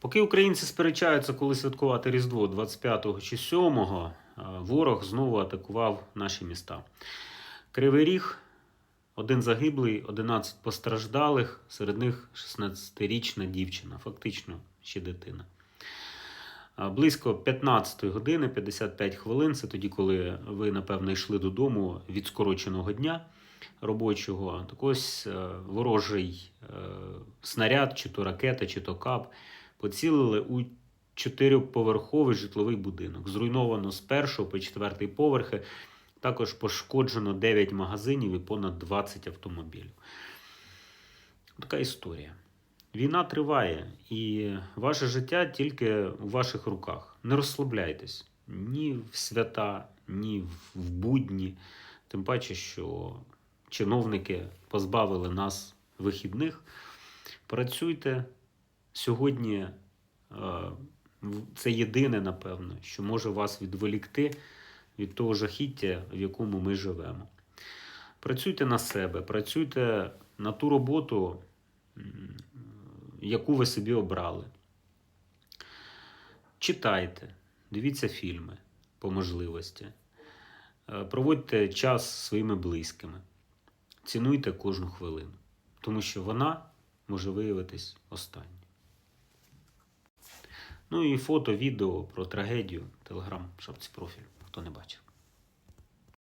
Поки українці сперечаються, коли святкувати Різдво 25 чи 7, е, ворог знову атакував наші міста. Кривий Ріг, один загиблий, 11 постраждалих, серед них 16-річна дівчина, фактично ще дитина. Близько 15 години 55 хвилин. Це тоді, коли ви, напевно, йшли додому від скороченого дня робочого. Так ось е, ворожий е, снаряд, чи то ракета, чи то кап, поцілили у чотириповерховий житловий будинок. Зруйновано з першого по четвертий поверхи. Також пошкоджено 9 магазинів і понад 20 автомобілів. Така історія. Війна триває, і ваше життя тільки у ваших руках. Не розслабляйтесь ні в свята, ні в будні. Тим паче, що чиновники позбавили нас вихідних. Працюйте сьогодні. е, Це єдине, напевно, що може вас відволікти від того жахіття, в якому ми живемо. Працюйте на себе, працюйте на ту роботу, яку ви собі обрали. Читайте, дивіться фільми по можливості. Е, Проводьте час зі своїми близькими. Цінуйте кожну хвилину, тому що вона може виявитись останньою. Ну і фото, відео про трагедію, телеграм, шапці профіль, хто не бачив.